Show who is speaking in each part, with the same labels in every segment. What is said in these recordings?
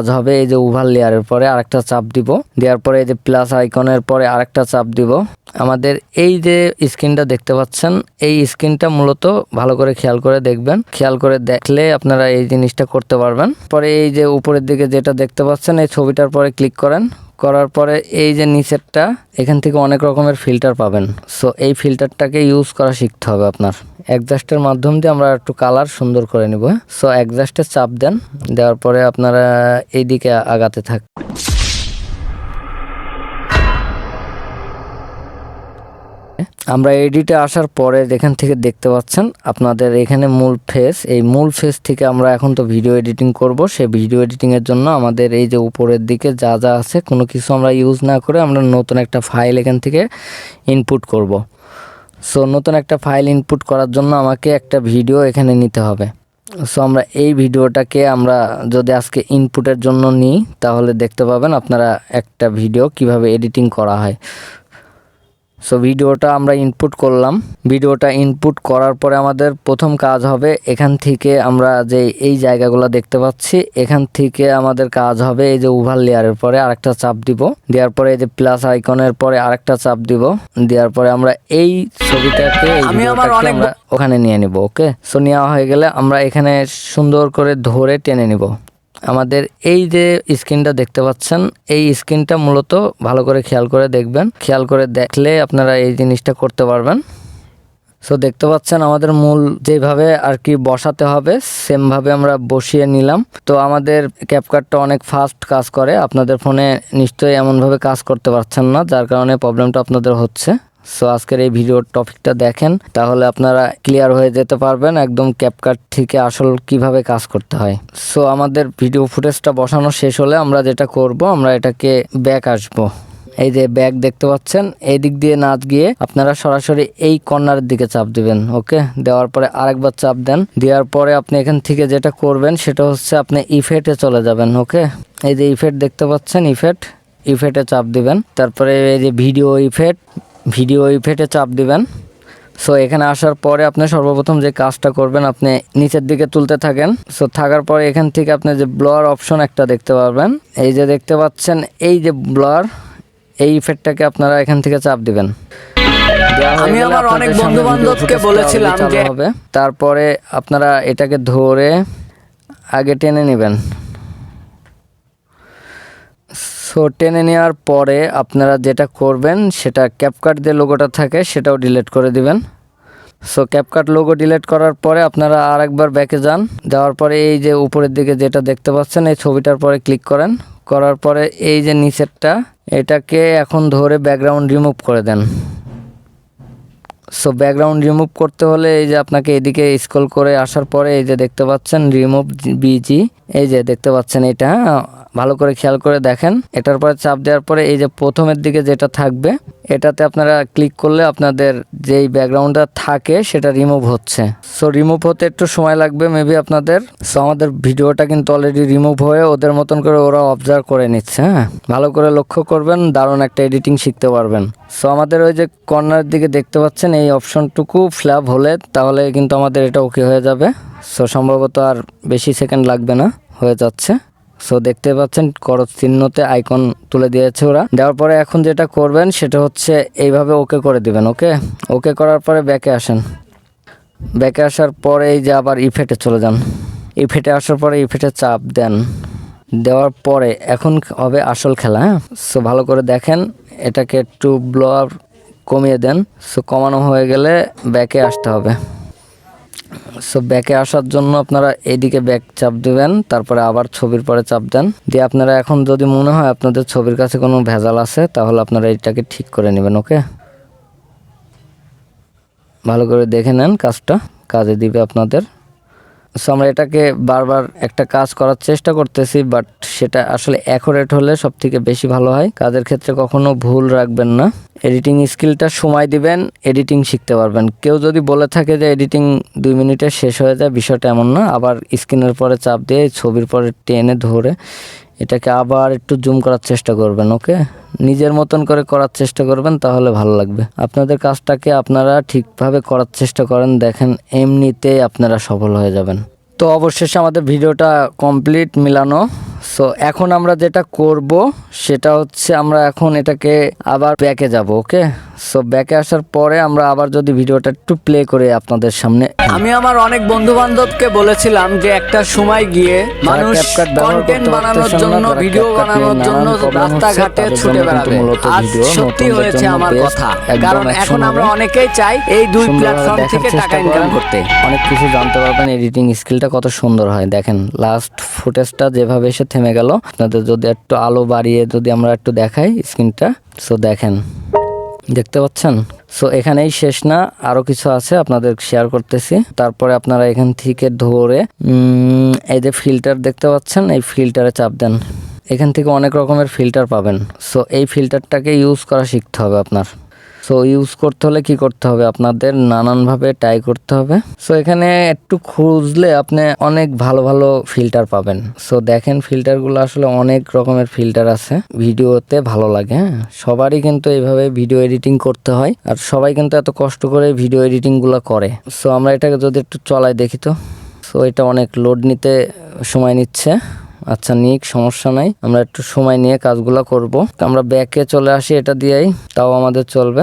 Speaker 1: কাজ হবে এই যে ওভার লেয়ারের পরে আরেকটা চাপ দিব। দেওয়ার পরে এই যে প্লাস আইকনের পরে আরেকটা চাপ দিব। আমাদের এই যে স্ক্রিনটা দেখতে পাচ্ছেন, এই স্ক্রিনটা মূলত ভালো করে খেয়াল করে দেখবেন। খেয়াল করে দেখলে আপনারা এই জিনিসটা করতে পারবেন। পরে এই যে উপরের দিকে যেটা দেখতে পাচ্ছেন, এই ছবিটার পরে ক্লিক করেন। করার পরে এই যে নিচেরটা, এখান থেকে অনেক রকমের ফিল্টার পাবেন। সো এই ফিল্টারটাকে ইউজ করা শিখতে হবে আপনার। অ্যাডজাস্টের মাধ্যম দিয়ে আমরা একটু কালার সুন্দর করে নিব। সো অ্যাডজাস্টে চাপ দেন, দেওয়ার পরে আপনারা এইদিকে আগাতে থাক আমরা এডিটে আসার পরে এখান থেকে দেখতে পাচ্ছেন, আপনাদের এখানে মূল ফেস এই মূল ফেস থেকে আমরা এখন তো ভিডিও এডিটিং করব। সেই ভিডিও এডিটিং এর জন্য আমাদের এই যে উপরের দিকে যা যা আছে, কোনো কিছু আমরা ইউজ না করে আমরা নতুন একটা ফাইল এখান থেকে ইনপুট করব। সো নতুন একটা ফাইল ইনপুট করার জন্য আমাকে একটা ভিডিও এখানে নিতে হবে। সো আমরা এই ভিডিওটাকে আমরা যদি আজকে ইনপুটের জন্য নিই, তাহলে দেখতে পাবেন আপনারা একটা ভিডিও কীভাবে এডিটিং করা হয়। সো ভিডিওটা আমরা ইনপুট করলাম। ভিডিওটা ইনপুট করার পরে আমাদের প্রথম কাজ হবে এখান থেকে আমরা যে এই জায়গাগুলো দেখতে পাচ্ছি এখান থেকে আমাদের কাজ হবে এই যে ওভার লেয়ারের পরে আরেকটা চাপ দিব। দেওয়ার পরে এই যে প্লাস আইকনের পরে আরেকটা চাপ দিব। দেওয়ার পরে আমরা এই ছবিটাকে
Speaker 2: আমরা
Speaker 1: ওখানে নিয়ে নিব ওকে সো নেওয়া হয়ে গেলে আমরা এখানে সুন্দর করে ধরে টেনে নিব। আমাদের এই যে স্ক্রিনটা দেখতে পাচ্ছেন, এই স্ক্রিনটা মূলত ভালো করে খেয়াল করে দেখবেন। খেয়াল করে দেখলে আপনারা এই জিনিসটা করতে পারবেন। সো দেখতে পাচ্ছেন আমাদের মূল যেভাবে আর কি বসাতে হবে, সেমভাবে আমরা বসিয়ে নিলাম। তো আমাদের ক্যাপকাটটা অনেক ফাস্ট কাজ করে, আপনাদের ফোনে নিশ্চয়ই এমনভাবে কাজ করতে পারছেন না, যার কারণে প্রবলেমটা আপনাদের হচ্ছে। সো আজকের এই ভিডিওর টপিকটা দেখেন, তাহলে আপনারা ক্লিয়ার হয়ে যেতে পারবেন একদম ক্যাপকাট থেকে আসল কীভাবে কাজ করতে হয়। সো আমাদের ভিডিও ফুটেজটা বসানো শেষ হলে আমরা যেটা করব, আমরা এটাকে ব্যাক আসব। এই যে ব্যাগ দেখতে পাচ্ছেন এই দিক দিয়ে নাচ গিয়ে আপনারা সরাসরি এই কর্নারের দিকে চাপ দিবেন, ওকে? দেওয়ার পরে আরেকবার চাপ দেন, দেওয়ার পরে আপনি এখান থেকে যেটা করবেন, সেটা হচ্ছে আপনি ইফেক্টে চলে যাবেন, ওকে? এই যে ইফেক্ট দেখতে পাচ্ছেন ইফেক্ট ইফেক্টে চাপ দিবেন। তারপরে এই যে ভিডিও ইফেক্ট ভিডিও ইফেক্টে চাপ দিবেন। সো এখানে আসার পরে আপনি সর্বপ্রথম যে কাজটা করবেন আপনি নিচের দিকে তুলতে থাকেন। সো থাকার পরে এখান থেকে আপনি যে ব্লোয়ার অপশন একটা দেখতে পারবেন। এই যে দেখতে পাচ্ছেন এই যে ব্লার এই ইফেক্টটাকে আপনারা এখান থেকে চাপ দিবেন।
Speaker 2: আমি আমার অনেক বন্ধু-বান্ধবকে বলেছিলাম যে-
Speaker 1: হবে। তারপরে আপনারা এটাকে ধরে আগে টেনে নেবেন। সো টেনে নেওয়ার পরে আপনারা যেটা করবেন, সেটা ক্যাপকাট দিয়ে লোগোটা থাকে, সেটাও ডিলিট করে দিবেন। সো ক্যাপকাট লোগো ডিলিট করার পরে আপনারা আরেকবার ব্যাকে যান। যাওয়ার পরে এই যে উপরের দিকে যেটা দেখতে পাচ্ছেন, এই ছবিটার পরে ক্লিক করেন। করার পরে এই যে নিচেরটা, এটাকে এখন ধরে ব্যাকগ্রাউন্ড রিমুভ করে দেন। সো ব্যাকগ্রাউন্ড রিমুভ করতে হলে এই যে আপনাকে এদিকে স্ক্রল করে আসার পরে এই যে দেখতে পাচ্ছেন রিমুভ বিজি এই যে দেখতে পাচ্ছেন এটা হ্যাঁ? ভালো করে খেয়াল করে দেখেন। এটার পরে চাপ দেওয়ার পরে এই যে প্রথমের দিকে যেটা থাকবে, এটাতে আপনারা ক্লিক করলে আপনাদের যেই ব্যাকগ্রাউন্ডটা থাকে সেটা রিমুভ হচ্ছে। সো রিমুভ হতে একটু সময় লাগবে মেবি আপনাদের। সো আমাদের ভিডিওটা কিন্তু অলরেডি রিমুভ হয়ে ওদের মতন করে ওরা অবজার্ভ করে নিচ্ছে হ্যাঁ। ভালো করে লক্ষ্য করবেন, দারুণ একটা এডিটিং শিখতে পারবেন। সো আমাদের ওই যে কর্নার দিকে দেখতে পাচ্ছেন, এই অপশনটুকু ফ্ল্যাপ হলে তাহলে কিন্তু আমাদের এটা ওকে হয়ে যাবে। সো সম্ভবত আর বেশি সেকেন্ড লাগবে না, হয়ে যাচ্ছে। সো দেখতে পাচ্ছেন করজ চিহ্নতে আইকন তুলে দিয়েছে ওরা। দেওয়ার পরে এখন যেটা করবেন, সেটা হচ্ছে এইভাবে ওকে করে দিবেন ওকে ওকে করার পরে ব্যাকে আসেন। ব্যাকে আসার পরে এই যে আবার ইফেক্টে চলে যান। ইফেটে আসার পরে ইফেক্টে চাপ দেন। দেওয়ার পরে এখন হবে আসল খেলা হ্যাঁ? সো ভালো করে দেখেন, এটাকে একটু ব্লোয়ার কমিয়ে দেন। সো কমানো হয়ে গেলে ব্যাকে আসতে হবে। সো ব্যাকে আসার জন্য আপনারা এইদিকে ব্যাক চাপ দেবেন, তারপরে আবার ছবির পরে চাপ দেন। দিয়ে আপনারা এখন যদি মনে হয় আপনাদের ছবির কাছে কোনো ভেজাল আছে, তাহলে আপনারা এটাকে ঠিক করে নেবেন ওকে ভালো করে দেখে নেন কাজটা, কাজে দিবে আপনাদের। সো আমরা এটাকে বারবার একটা কাজ করার চেষ্টা করতেছি বাট সেটা আসলে অ্যাকোরেট হলে সব থেকে বেশি ভালো হয়। কাজের ক্ষেত্রে কখনো ভুল রাখবেন না। এডিটিং স্কিলটা সময় দিবেন এডিটিং শিখতে পারবেন। কেউ যদি বলে থাকে যে এডিটিং দুই মিনিটে শেষ হয়ে যায়, বিষয়টা এমন না। আবার স্ক্রিনের পরে চাপ দিয়ে ছবির পরে টেনে ধরে এটাকে আবার একটু জুম করার চেষ্টা করবেন ওকে নিজের মতন করে করার চেষ্টা করবেন, তাহলে ভালো লাগবে। আপনাদের কাজটাকে আপনারা ঠিকভাবে করার চেষ্টা করেন, দেখেন এমনিতেই আপনারা সফল হয়ে যাবেন। তো অবশেষে আমাদের ভিডিওটা কমপ্লিট মিলানো। সো এখন আমরা যেটা করব সেটা হচ্ছে আমরা এখন এটাকে আবার ব্যাকে যাব ওকে সো ব্যাকে আসার পরে আমরা আবার যদি ভিডিওটা একটু প্লে করে আপনাদের সামনে।
Speaker 2: আমি আমার অনেক বন্ধু বান্ধবকে বলেছিলাম যে একটা সময় গিয়ে মানুষ কন্টেন্ট বানানোর জন্য ভিডিও বানানোর জন্য রাস্তাঘাটে ছুটে বেড়াবে। আজ সত্যি হয়েছে আমার কথা। কারণ এখন আমরা অনেকেই চাই এই দুই প্ল্যাটফর্ম থেকে টাকা ইনকাম করতে।
Speaker 1: অনেক কিছু জানতে পারবেন এডিটিং স্কিলটা কত সুন্দর হয় দেখেন। লাস্ট ফুটেজটা যেভাবে এসে থেমে গেল। আপনাদের যদি একটু আলো বাড়িয়ে যদি আমরা একটু দেখাই স্ক্রিনটা সো দেখেন। দেখতে পাচ্ছেন? সো এখানেই শেষ না, আরও কিছু আছে আপনাদের শেয়ার করতেছি। তারপরে আপনারা এখান থেকে ধরে এই যে ফিল্টার দেখতে পাচ্ছেন, এই ফিল্টারে চাপ দেন। এখান থেকে অনেক রকমের ফিল্টার পাবেন। সো এই ফিল্টারটাকে ইউজ করা শিখতে হবে আপনার। সো ইউজ করতে হলে কি করতে হবে? আপনাদের নানানভাবে ট্রাই করতে হবে। সো এখানে একটু খুঁজলে আপনি অনেক ভালো ভালো ফিল্টার পাবেন। সো দেখেন ফিল্টারগুলো আসলে অনেক রকমের ফিল্টার আছে। ভিডিওতে ভালো লাগে হ্যাঁ? সবারই কিন্তু এইভাবে ভিডিও এডিটিং করতে হয়। আর সবাই কিন্তু এত কষ্ট করে ভিডিও এডিটিংগুলো করে। সো আমরা এটাকে যদি একটু চলাই দেখি তো। সো এটা অনেক লোড নিতে সময় নিচ্ছে। আচ্ছা নিক সমস্যা নাই। আমরা একটু সময় নিয়ে কাজগুলো করব। আমরা ব্যাকে চলে আসি এটা দিয়েই তাও আমাদের চলবে।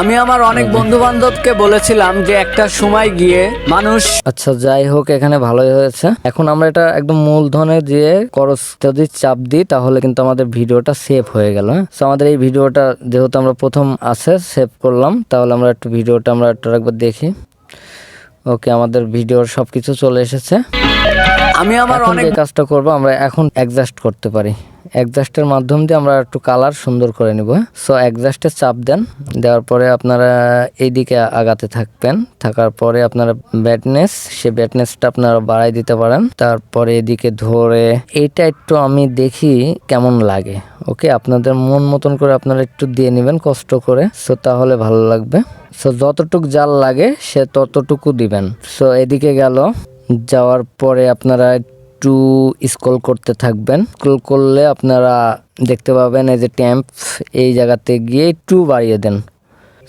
Speaker 2: আমি আমার অনেক বন্ধু বান্ধবকে বলেছিলাম যে একটা সময় গিয়ে মানুষ
Speaker 1: আচ্ছা যাই হোক এখানে ভালোই হয়েছে। এখন আমরা এটা একদম মূলধনে দিয়ে করস যদি চাপ দিই তাহলে কিন্তু আমাদের ভিডিওটা সেভ হয়ে গেল তো আমাদের এই ভিডিওটা যেহেতু আমরা প্রথম আছে সেভ করলাম তাহলে আমরা একটু ভিডিওটা আমরা একটু একবার দেখি। ওকে আমাদের ভিডিওর সব কিছু চলে এসেছে।
Speaker 2: আমি আমার
Speaker 1: এখন
Speaker 2: অনেক
Speaker 1: যে কাজটা করব আমরা এখন অ্যাডজাস্ট করতে পারি। অ্যাডজাস্টের মাধ্যম দিয়ে আমরা একটু কালার সুন্দর করে নিব সো অ্যাডজাস্টে চাপ দেন দেওয়ার পরে আপনারা এইদিকে আগাতে থাকবেন। থাকার পরে আপনারা ব্যাটনেস সে ব্যাটনেসটা আপনারা বাড়াই দিতে পারেন। তারপরে এদিকে ধরে এইটা একটু আমি দেখি কেমন লাগে ওকে আপনাদের মন মতন করে আপনারা একটু দিয়ে নেবেন কষ্ট করে। সো তাহলে ভালো লাগবে। সো যতটুক জাল লাগে সে ততটুকু দিবেন। সো এদিকে গেল। যাওয়ার পরে আপনারা একটু স্ক্রল করতে থাকবেন। স্ক্রল করলে আপনারা দেখতে পাবেন এই যে ট্যাম্প এই জায়গাতে গিয়ে একটু বাড়িয়ে দেন।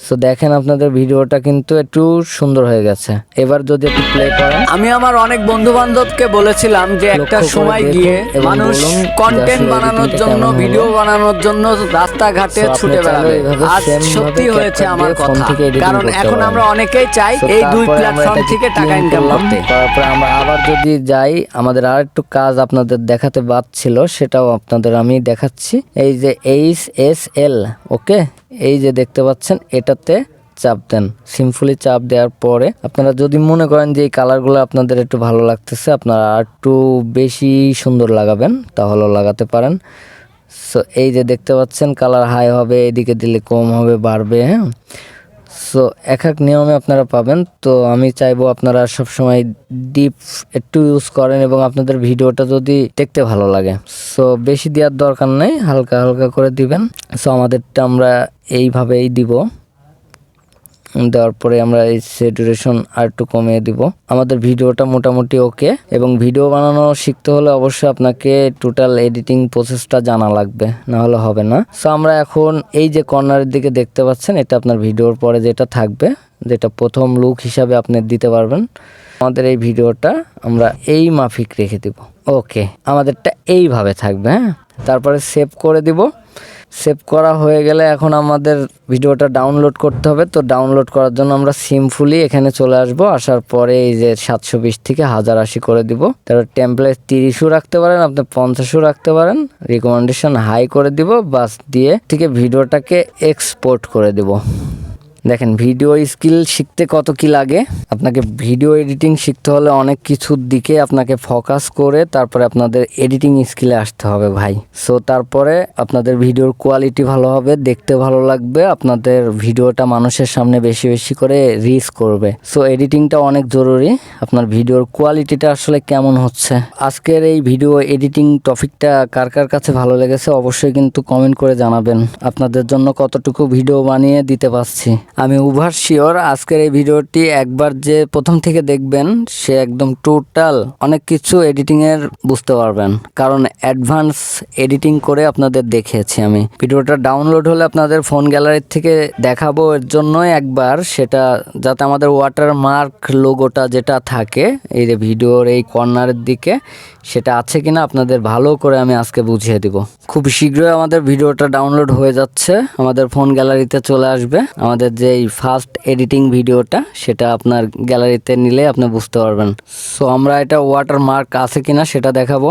Speaker 1: সো দেখেন আপনাদের ভিডিওটা কিন্তু একটু সুন্দর হয়ে গেছে। এবার যদি একটু প্লে করেন।
Speaker 2: আমি আমার অনেক বন্ধু বান্ধবকে বলেছিলাম যে একটা সময় গিয়ে মানুষ কন্টেন্ট বানানোর জন্য ভিডিও বানানোর জন্য রাস্তাঘাটে ছুটে বেড়াবে আজ সত্যি হয়েছে আমার কথা। কারণ এখন আমরা অনেকেই চাই এই দুই প্ল্যাটফর্ম থেকে টাকা ইনকাম করতে।
Speaker 1: তারপরে আমরা আবার যদি যাই আমাদের আর একটু কাজ আপনাদের দেখাতে বাদ-ছিল সেটাও আপনাদের আমি দেখাচ্ছি। এই যে এইচ এস এল ওকে এই যে দেখতে পাচ্ছেন, এটাতে চাপ দেন। সিম্পলি চাপ দেওয়ার পরে আপনারা যদি মনে করেন যে এই কালারগুলো আপনাদের একটু ভালো লাগতেছে, আপনারা আর একটু বেশি সুন্দর লাগাবেন, তাহলেও লাগাতে পারেন। সো এই যে দেখতে পাচ্ছেন, কালার হাই হবে, এদিকে দিলে কম হবে, বাড়বে হ্যাঁ? সো এক এক নিয়মে আপনারা পাবেন। তো আমি চাইব আপনারা সবসময় ডিপ একটু ইউজ করেন এবং আপনাদের ভিডিওটা যদি দেখতে ভালো লাগে। সো বেশি দেওয়ার দরকার নেই, হালকা হালকা করে দিবেন। সো আমাদেরটা আমরা এইভাবেই দিব। দেওয়ার পরে আমরা এই স্যাচুরেশন আর একটু কমিয়ে দিব। আমাদের ভিডিওটা মোটামুটি ওকে এবং ভিডিও বানানো শিখতে হলে অবশ্যই আপনাকে টোটাল এডিটিং প্রসেসটা জানা লাগবে না হলে হবে না। সো আমরা এখন এই যে কর্নারের দিকে দেখতে পাচ্ছেন, এটা আপনার ভিডিওর পরে যেটা থাকবে, যেটা প্রথম লুক হিসাবে আপনি দিতে পারবেন, আমাদের এই ভিডিওটা আমরা এই মাফিক রেখে দিব। ওকে আমাদেরটা এইভাবে থাকবে হ্যাঁ? তারপরে সেভ করে দিব। সেভ করা হয়ে গেলে এখন আমাদের ভিডিওটা ডাউনলোড করতে হবে। তো ডাউনলোড করার জন্য আমরা সিমফুলি এখানে চলে আসব। আসার পরে এই যে সাতশো বিশ থেকে হাজার আশি করে দিব। তারপর টেম্পলেট তিরিশও রাখতে পারেন, আপনি পঞ্চাশও রাখতে পারেন। রিকমেন্ডেশন হাই করে দিব, বাস দিয়ে থেকে ভিডিওটাকে এক্সপোর্ট করে দিব। দেখেন ভিডিও স্কিল শিখতে কত কি লাগে? আপনাকে ভিডিও এডিটিং শিখতে হলে অনেক কিছুর দিকে আপনাকে ফোকাস করে তারপরে আপনাদের এডিটিং স্কিলে আসতে হবে ভাই। সো তারপরে আপনাদের ভিডিওর কোয়ালিটি ভালো হবে, দেখতে ভালো লাগবে, আপনাদের ভিডিওটা মানুষের সামনে বেশি বেশি করে রিচ করবে। সো এডিটিংটা অনেক জরুরি, আপনার ভিডিওর কোয়ালিটিটা আসলে কেমন হচ্ছে? আজকের এই ভিডিও এডিটিং টপিকটা কার কার কাছে ভালো লেগেছে অবশ্যই কিন্তু কমেন্ট করে জানাবেন। আপনাদের জন্য কতটুকু ভিডিও বানিয়ে দিতে পারছি? আমি ওভার শিওর আজকের এই ভিডিওটি একবার যে প্রথম থেকে দেখবেন, সে একদম টোটাল অনেক কিছু এডিটিং এর বুঝতে পারবেন। কারণ অ্যাডভান্স এডিটিং করে আপনাদের দেখিয়েছি আমি। ভিডিওটা ডাউনলোড হলে আপনাদের ফোন গ্যালারি থেকে দেখাবো এর জন্যই একবার, সেটা যাতে আমাদের ওয়াটার মার্ক লোগোটা যেটা থাকে, এই যে ভিডিওর এই কর্নারের দিকে, সেটা আছে কিনা আপনাদের ভালো করে আমি আজকে বুঝিয়ে দিব। খুব শীঘ্রই আমাদের ভিডিওটা ডাউনলোড হয়ে যাচ্ছে, আমাদের ফোন গ্যালারিতে চলে আসবে। আমাদের যে এই ফার্স্ট এডিটিং ভিডিওটা সেটা আপনার গ্যালারিতে নিলে আপনি বুঝতে পারবেন। সো আমরা এটা ওয়াটার মার্ক আছে কিনা সেটা দেখাবো।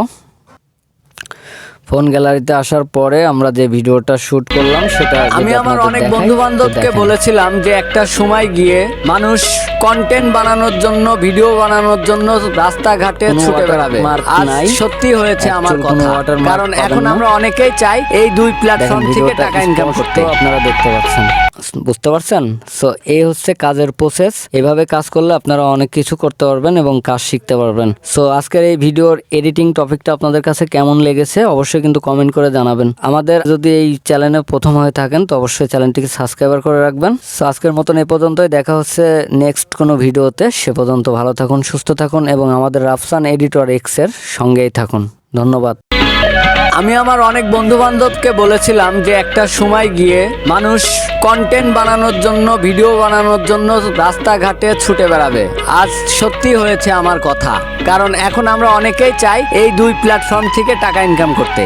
Speaker 1: ফোন গ্যালারিতে আসার পরে আমরা যে ভিডিওটা শুট করলাম সেটা
Speaker 2: আমি আমার অনেক বন্ধু বান্ধবকে বলেছিলাম যে একটা সময় গিয়ে মানুষ কন্টেন্ট বানানোর জন্য ভিডিও বানানোর জন্য রাস্তাঘাটে ছুটে বেড়াবে। আজ সত্যি হয়েছে আমার কথা। কারণ এখন আমরা অনেকেই চাই এই দুই প্ল্যাটফর্ম থেকে টাকা ইনকাম করতে।
Speaker 1: আপনারা দেখতে পাচ্ছেন। বুঝতে পারছেন? সো এই হচ্ছে কাজের প্রসেস এভাবে কাজ করলে আপনারা অনেক কিছু করতে পারবেন এবং কাজ শিখতে পারবেন। সো আজকের এই ভিডিওর এডিটিং টপিকটা আপনাদের কাছে কেমন লেগেছে অবশ্যই কিন্তু কমেন্ট করে জানাবেন। আমাদের যদি এই চ্যানেলে প্রথম হয়ে থাকেন, তো অবশ্যই চ্যানেলটিকে সাবস্ক্রাইবার করে রাখবেন। সো আজকের মতন এ পর্যন্তই। দেখা হচ্ছে নেক্সট কোনো ভিডিওতে। সে পর্যন্ত ভালো থাকুন, সুস্থ থাকুন এবং আমাদের রাফসান এডিটর এক্সের সঙ্গেই থাকুন। ধন্যবাদ।
Speaker 2: আমি আমার অনেক বন্ধু বান্ধবকে বলেছিলাম যে একটা সময় গিয়ে মানুষ কন্টেন্ট বানানোর জন্য ভিডিও বানানোর জন্য রাস্তাঘাটে ছুটে বেড়াবে। আজ সত্যি হয়েছে আমার কথা। কারণ এখন আমরা অনেকেই চাই এই দুই প্ল্যাটফর্ম থেকে টাকা ইনকাম করতে।